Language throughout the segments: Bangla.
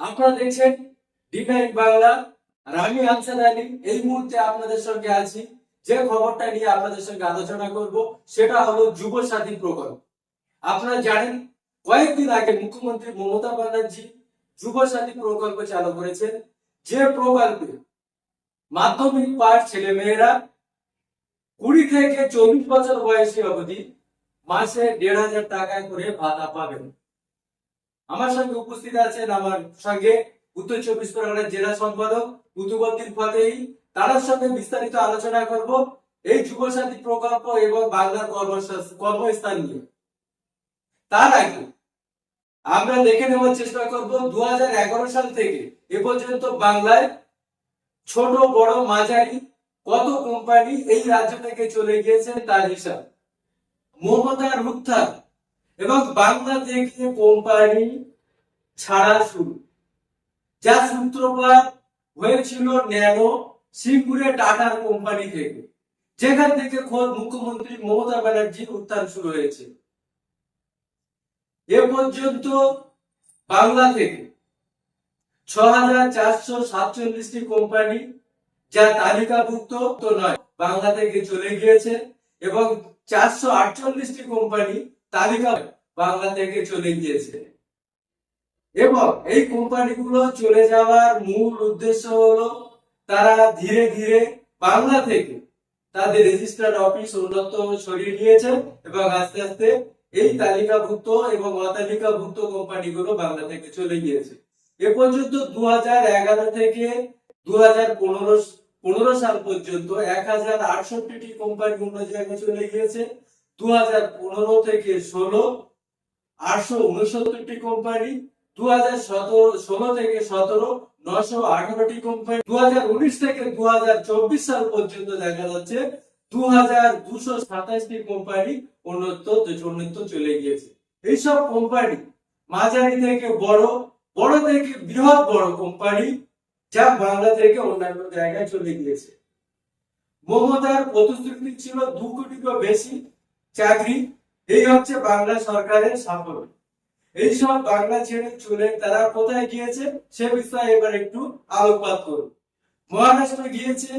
আপনারা দেখছেন ডিনাইন বাংলা আর আমি আনসার এই মুহূর্তে আপনাদের সঙ্গে আছি। যে খবরটা নিয়ে আপনাদের সঙ্গে আলোচনা করব, সেটা হলো যুব সাথী প্রকল্প। আপনারা জানেন, কয়েকদিন আগে মুখ্যমন্ত্রী মমতা ব্যানার্জি যুব সাথী প্রকল্প চালু করেছেন। যে প্রকল্পে মাধ্যমিক পাস ছেলে মেয়েরা কুড়ি থেকে চল্লিশ বছর বয়সী অবধি মাসে দেড় হাজার টাকা করে ভাতা পাবেন। আমার সঙ্গে উপস্থিত আছেন আমার সঙ্গে উত্তর চব্বিশ পরগনার জেলা সম্পাদক কুতুবুদ্দিন ফতেহি। তার সঙ্গে বিস্তারিত আলোচনা করব এই যুবসাথী প্রকল্প এবং বাংলার কর্মস্থান নিয়ে। তার আগে আমরা দেখে নেওয়ার চেষ্টা করব দু সাল থেকে এ পর্যন্ত বাংলায় ছোট, বড়, মাঝারি কত কোম্পানি এই রাজ্য থেকে চলে গিয়েছে তার হিসাব। মমতার উত্থান এবং বাংলা থেকে কোম্পানি ছাড়া শুরু। যা সূত্রপাত হয়েছিল ন্যানো সিঙ্গুরে টাটার কোম্পানি থেকে, যেখান থেকে খোদ মুখ্যমন্ত্রী মমতা ব্যানার্জির উত্থান শুরু হয়েছে। এ পর্যন্ত বাংলা থেকে ছ হাজার চারশো সাতচল্লিশটি কোম্পানি যা তালিকাভুক্ত তো নয়, বাংলা থেকে চলে গিয়েছে এবং চারশো আটচল্লিশটি কোম্পানি তালিকা বাংলা থেকে চলে গিয়েছে। এবং এই কোম্পানিগুলো চলে যাওয়ার মূল উদ্দেশ্য হলো, তারা ধীরে ধীরে বাংলা থেকে তাদের রেজিস্টার্ড অফিস উন্নত সরিয়ে নিয়েছে এবং আস্তে আস্তে এই তালিকাভুক্ত এবং অতালিকাভুক্ত কোম্পানিগুলো বাংলা থেকে চলে গিয়েছে। এ পর্যন্ত দু থেকে দু হাজার পনেরো সাল পর্যন্ত এক হাজার আটষট্টি কোম্পানি অন্য জায়গায় চলে গিয়েছে। দু হাজার পনেরো থেকে ষোলো, আটশো উনসত্তরটি কোম্পানি দু ষোলো থেকে সতেরো নশো আঠারোটি কোম্পানি। দু হাজার উনিশ থেকে দু হাজার চব্বিশ সাল পর্যন্ত দেখা যাচ্ছে দু হাজার দুশো সাতাশটি কোম্পানি অন্যত্র অন্যত্র চলে গিয়েছে। এইসব কোম্পানি মাঝারি থেকে বড় বড় থেকে বৃহৎ বড় কোম্পানি যা বাংলা থেকে অন্যান্য জায়গায় চলে গিয়েছে। মমতার প্রতিশ্রুতি ছিল দু কোটিরও বেশি। চাকরি, এই হচ্ছে বাংলা সরকারের সাফল্য। এইসব বাংলা ছেড়ে চলে তারা কোথায় গিয়েছে, সে বিষয়ে এবার একটু আলোকপাত করুন। মহারাষ্ট্র গিয়েছে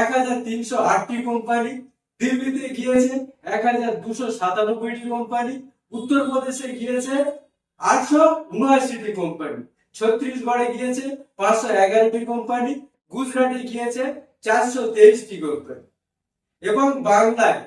এক হাজার তিনশো আটটি কোম্পানি, দিল্লিতে গিয়েছে এক হাজার দুশো সাতানব্বইটি কোম্পানি, উত্তরপ্রদেশে গিয়েছে আটশো উনআশিটি কোম্পানি, ছত্তিশগড়ে গিয়েছে পাঁচশো এগারোটি কোম্পানি, গুজরাটে গিয়েছে চারশো তেইশটি কোম্পানি। এবং বাংলায়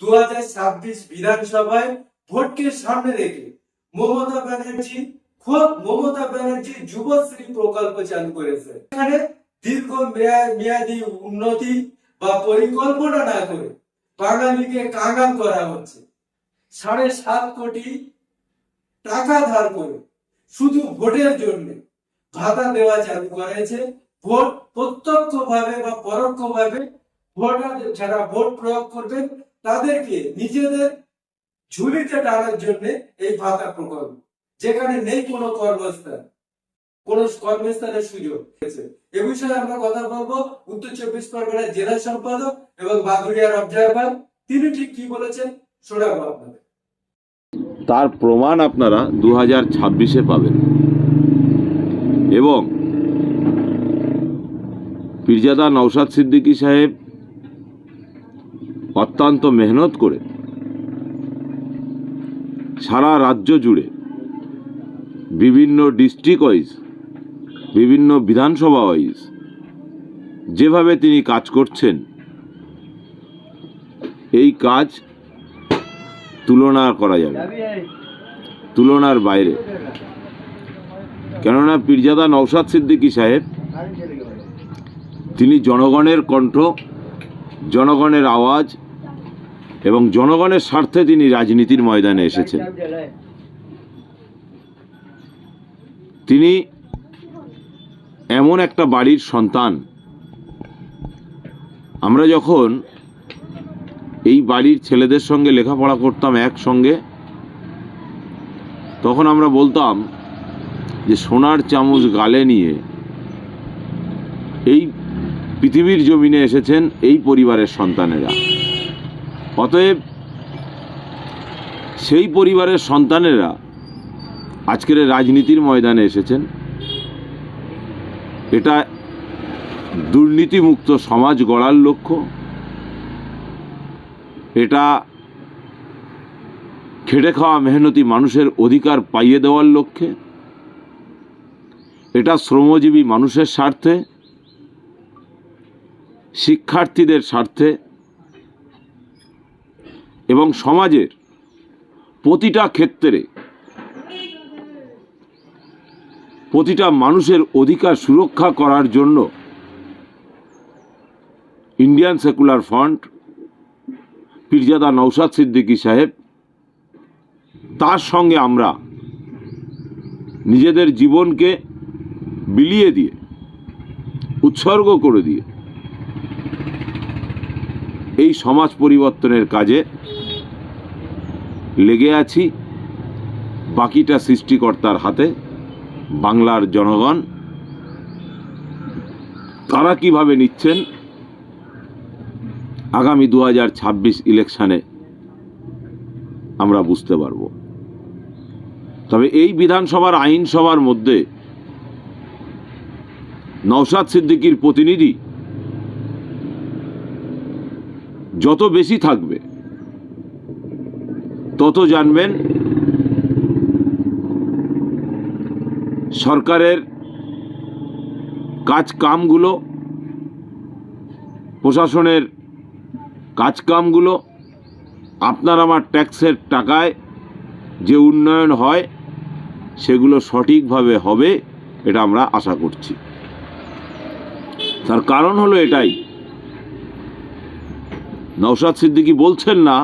দু হাজার ছাব্বিশ বিধানসভায় ভোটকে সামনে রেখে মমতা ব্যানার্জি, খোদ মমতা ব্যানার্জি যুবশ্রী প্রকল্প চালু করেছে। এখানে দীর্ঘ মেয়া- মেয়াদী উন্নতি বা পরিকল্পনা না করে বাঙালিকে কাঙ্গাল করা হচ্ছে। সাড়ে সাত কোটি টাকা ধার করে শুধু ভোটের জন্য ভাতা দেওয়া চালু করেছে। ভোট প্রত্যক্ষ ভাবে বা পরোক্ষ ভাবে ভোটার যারা ভোট প্রয়োগ করবেন তাদেরকে নিজেদের ঝুলিতে টানার জন্য এই ভাতা প্রকল্প, যেখানে নেই কোনো কর্মস্থান কোন কর্মস্থানের সুযোগ এ বিষয়ে আমরা কথা বলব। উত্তর চব্বিশ পরগনার জেলা সম্পাদক এবং বাগুড়িয়ার অবজারভার, তিনি ঠিক কি বলেছেন শোনাবো আপনাদের। তার প্রমাণ আপনারা দু হাজার ছাব্বিশে পাবেন। এবং পীরজাদা নৌসাদ সিদ্দিকী সাহেব অত্যন্ত মেহনত করে সারা রাজ্য জুড়ে বিভিন্ন ডিস্ট্রিক্ট ওয়াইজ বিভিন্ন বিধানসভা ওয়াইজ যেভাবে তিনি কাজ করছেন, এই কাজ তুলনা করা যাবে তুলনার বাইরে। কেননা পীরজাদা নৌসাদ সিদ্দিকী সাহেব, তিনি জনগণের কণ্ঠ, জনগণের আওয়াজ এবং জনগণের স্বার্থে তিনি রাজনীতির ময়দানে এসেছেন। তিনি এমন একটা বাড়ির সন্তান। আমরা যখন এই বাড়ির ছেলেদের সঙ্গে লেখাপড়া করতাম একসঙ্গে, তখন আমরা বলতাম যে সোনার চামচ গালে নিয়ে এই পৃথিবীর জমিনে এসেছেন এই পরিবারের সন্তানেরা। অতএব সেই পরিবারের সন্তানেরা আজকের রাজনীতির ময়দানে এসেছেন। এটা দুর্নীতিমুক্ত সমাজ গড়ার লক্ষ্য। এটা খেটে খাওয়া মেহনতি মানুষের অধিকার পাইয়ে দেওয়ার লক্ষ্যে। এটা শ্রমজীবী মানুষের স্বার্থে। শিক্ষার্থীদের স্বার্থে। এবং সমাজের প্রতিটা ক্ষেত্রে প্রতিটা মানুষের অধিকার সুরক্ষা করার জন্য Indian secular front Pirzada Naushad Siddiqui সাহেব, তার সঙ্গে আমরা নিজেদের জীবনকে বিলিয়ে দিয়ে, উৎসর্গ করে দিয়ে এই সমাজ পরিবর্তনের কাজে লেগে আছি। বাকিটা সৃষ্টিকর্তার হাতে, বাংলার জনগণ। তারা কীভাবে নিচ্ছেন? আগামী দু হাজার ছাব্বিশ ইলেকশানে আমরা বুঝতে পারব। তবে এই বিধানসভার, আইনসভার মধ্যে নওশাদ সিদ্দিকীর প্রতিনিধি যত বেশি থাকবে তত জানবেন সরকারের কাজ কামগুলো প্রশাসনের কাজ কামগুলো আপনার আমার ট্যাক্সের টাকায় যে উন্নয়ন হয়, সেগুলো সঠিকভাবে হবে এটা আমরা আশা করছি। তার কারণ হলো এটাই। নওশাদ সিদ্দিকী বলছেন না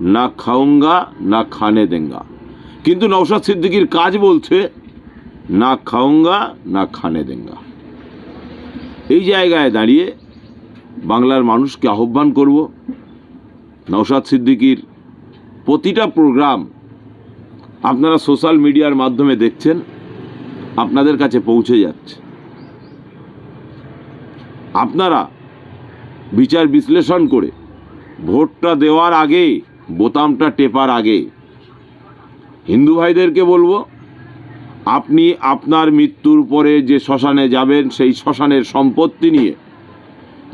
না খাউঙ্গা না খানে দেঙ্গা। কিন্তু নওশাদ সিদ্দিকীর কাজ বলছে, না খাউঙ্গা না খানে দেঙ্গা। এই জায়গায় দাঁড়িয়ে বাংলার মানুষকে আহ্বান করব, নওশাদ সিদ্দিকীর প্রতিটা প্রোগ্রাম আপনারা সোশ্যাল মিডিয়ার মাধ্যমে দেখছেন, আপনাদের কাছে পৌঁছে যাচ্ছে। আপনারা বিচার বিশ্লেষণ করে ভোটটা দেওয়ার আগে বোতামটা টেপার আগে। হিন্দু ভাইদেরকে বলব, আপনি আপনার মৃত্যুর পরে যে শ্মশানে যাবেন, সেই শ্মশানের সম্পত্তি নিয়ে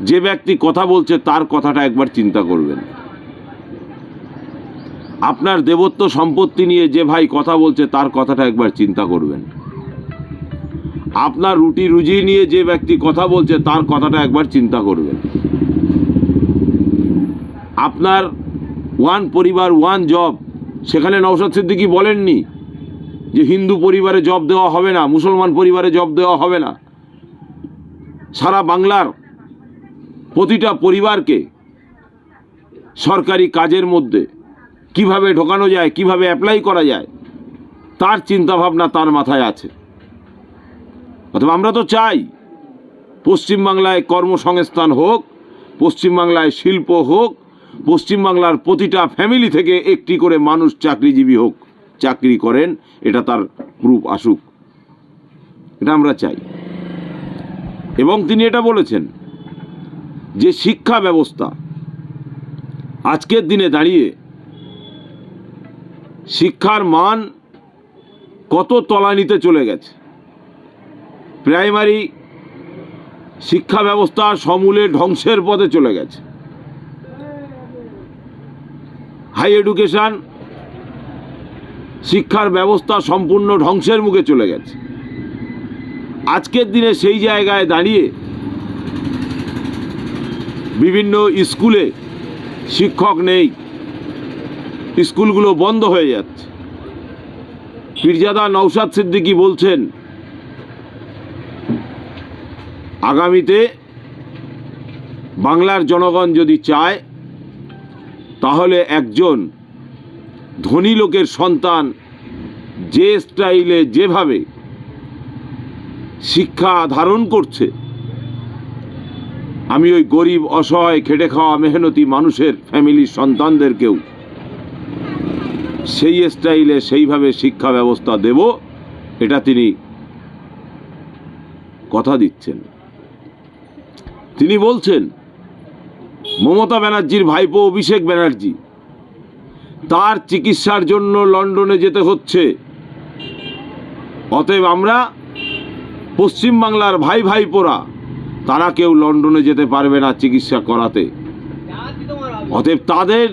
যে ব্যক্তি কথা বলছে, তার কথাটা একবার চিন্তা করবেন। আপনার দেবত্ব সম্পত্তি নিয়ে যে ভাই কথা বলছে, তার কথাটা একবার চিন্তা করবেন। আপনার রুটি রুজি নিয়ে যে ব্যক্তি কথা বলছে, তার কথাটা একবার চিন্তা করবেন। আপনার ওয়ান পরিবার, ওয়ান জব। সেখানে নওশাদ সিদ্দিকি বলেননি যে হিন্দু পরিবারে জব দেওয়া হবে না, মুসলমান পরিবারে জব দেওয়া হবে না। সারা বাংলার প্রতিটা পরিবারকে সরকারি কাজের মধ্যে কীভাবে ঢোকানো যায়, কীভাবে অ্যাপ্লাই করা যায়, তার চিন্তাভাবনা তার মাথায় আছে। অথবা আমরা তো চাই পশ্চিমবাংলায় কর্মসংস্থান হোক, পশ্চিমবাংলায় শিল্প হোক পশ্চিমবাংলার প্রতিটা ফ্যামিলি থেকে একটি করে মানুষ চাকরিজীবী হোক, চাকরি করেন, এটা তার প্রুফ আসুক। এটা আমরা চাই। এবং তিনি এটা বলেছেন যে শিক্ষা ব্যবস্থা আজকের দিনে দাঁড়িয়ে শিক্ষার মান কত তলানিতে চলে গেছে। প্রাইমারি শিক্ষা ব্যবস্থা সমূলে ধ্বংসের পথে চলে গেছে। হাই এডুকেশন, শিক্ষার ব্যবস্থা সম্পূর্ণ ধ্বংসের মুখে চলে গেছে। আজকের দিনে সেই জায়গায় দাঁড়িয়ে বিভিন্ন স্কুলে শিক্ষক নেই, স্কুলগুলো বন্ধ হয়ে যাচ্ছে। পীরজাদা নৌসাদ সিদ্দিকী বলছেন, আগামীতে বাংলার জনগণ যদি চায় তাহলে একজন ধনী লোকের সন্তান যে স্টাইলে যেভাবে শিক্ষা ধারণ করছে, আমি ওই গরিব, অসহায়, খেটে খাওয়া, মেহনতি মানুষের ফ্যামিলির সন্তানদেরকেও সেই স্টাইলে সেইভাবে শিক্ষা ব্যবস্থা দেব, এটা তিনি কথা দিচ্ছেন। তিনি বলছেন মমতা ব্যানার্জির ভাইপো অভিষেক ব্যানার্জি। তার চিকিৎসার জন্য লন্ডনে যেতে হচ্ছে। অতএব আমরা পশ্চিমবাংলার ভাই ভাইপোরা, তারা কেউ লন্ডনে যেতে পারবে না চিকিৎসা করাতে। অতএব তাদের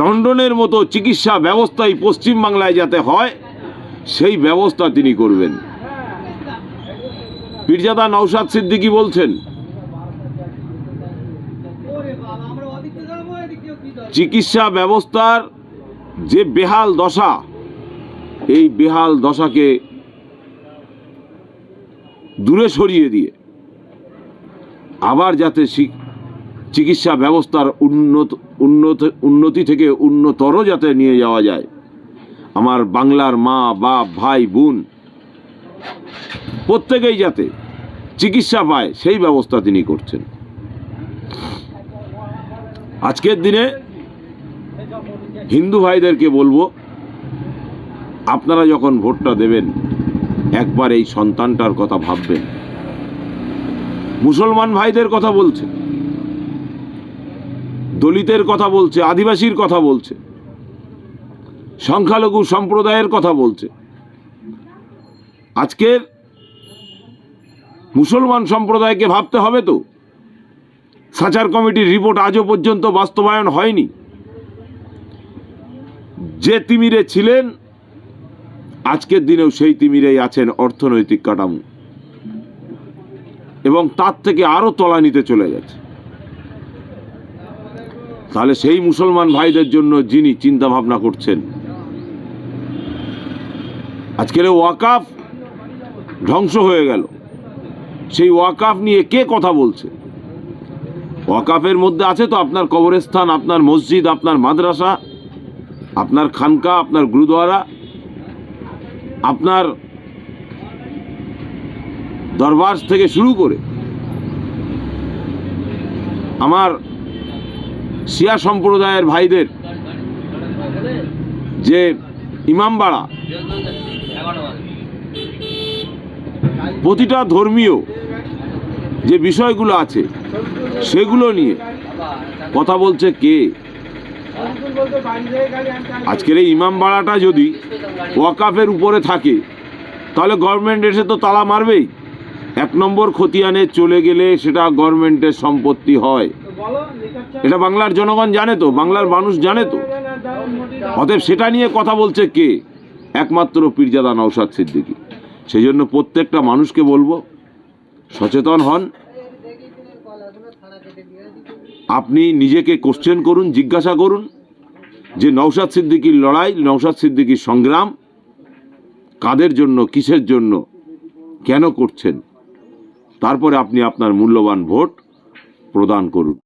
লন্ডনের মতো চিকিৎসা ব্যবস্থাই পশ্চিমবাংলায় যাতে হয়, সেই ব্যবস্থা তিনি করবেন। পীরজাদা নৌসাদ সিদ্দিকি বলছেন চিকিৎসা ব্যবস্থার যে বেহাল দশা, এই বেহাল দশাকে দূরে সরিয়ে দিয়ে আবার যাতে চিকিৎসা ব্যবস্থার উন্নত উন্নত, উন্নতি থেকে উন্নতর যাতে নিয়ে যাওয়া যায়, আমার বাংলার মা, বাপ, ভাই, বোন, প্রত্যেকেই যাতে চিকিৎসা পায়, সেই ব্যবস্থা তিনি করছেন। আজকের দিনে হিন্দু ভাইদেরকে বলব, আপনারা যখন ভোটটা দেবেন, একবার এই সন্তানটার কথা ভাববেন। মুসলমান ভাইদের কথা বলছে, দলিতের কথা বলছে, আদিবাসীর কথা বলছে, সংখ্যালঘু সম্প্রদায়ের কথা বলছে। আজকের মুসলমান সম্প্রদায়কে ভাবতে হবে তো। সাচার কমিটির রিপোর্ট আজও পর্যন্ত বাস্তবায়ন হয়নি। যে তিমিরে ছিলেন, আজকের দিনেও সেই তিমিরেই আছেন অর্থনৈতিক কাঠামো। এবং তার থেকে আরও তলানিতে চলে গেছে। তাহলে সেই মুসলমান ভাইদের জন্য যিনি চিন্তা ভাবনা করছেন, আজকের ওয়াকাফ ধ্বংস হয়ে গেল। সেই ওয়াকাফ নিয়ে কে কথা বলছে? ওয়াকাফের মধ্যে আছে তো আপনার কবরস্থান, আপনার মসজিদ, আপনার মাদ্রাসা। আপনার খানকা, আপনার গুরুদ্বারা আপনার দরবার থেকে শুরু করে আমার শিয়া সম্প্রদায়ের ভাইদের যে ইমামবাড়া প্রতিটা ধর্মীয় যে বিষয়গুলো আছে, সেগুলো নিয়ে কথা বলছে কে? আজকের এই ইমামবাড়াটা যদি ওয়াকাফের উপরে থাকে, তাহলে গভর্নমেন্ট এসে তো তালা মারবেই। এক নম্বর খতিয়ানে চলে গেলে সেটা গভর্নমেন্টের সম্পত্তি হয়। এটা বাংলার জনগণ জানে তো, বাংলার মানুষ জানে তো। অতএব সেটা নিয়ে কথা বলছে কে? একমাত্র পীরজাদা নৌসাদ সিদ্দিকী। সেই জন্য প্রত্যেকটা মানুষকে বলব, সচেতন হন আপনি নিজেকে কোশ্চেন করুন, জিজ্ঞাসা করুন যে নৌসাদ সিদ্দিকির লড়াই নৌসাদ সিদ্দিকির সংগ্রাম কাদের জন্য, কিসের জন্য, কেন করছেন? তারপরে আপনি আপনার মূল্যবান ভোট প্রদান করুন।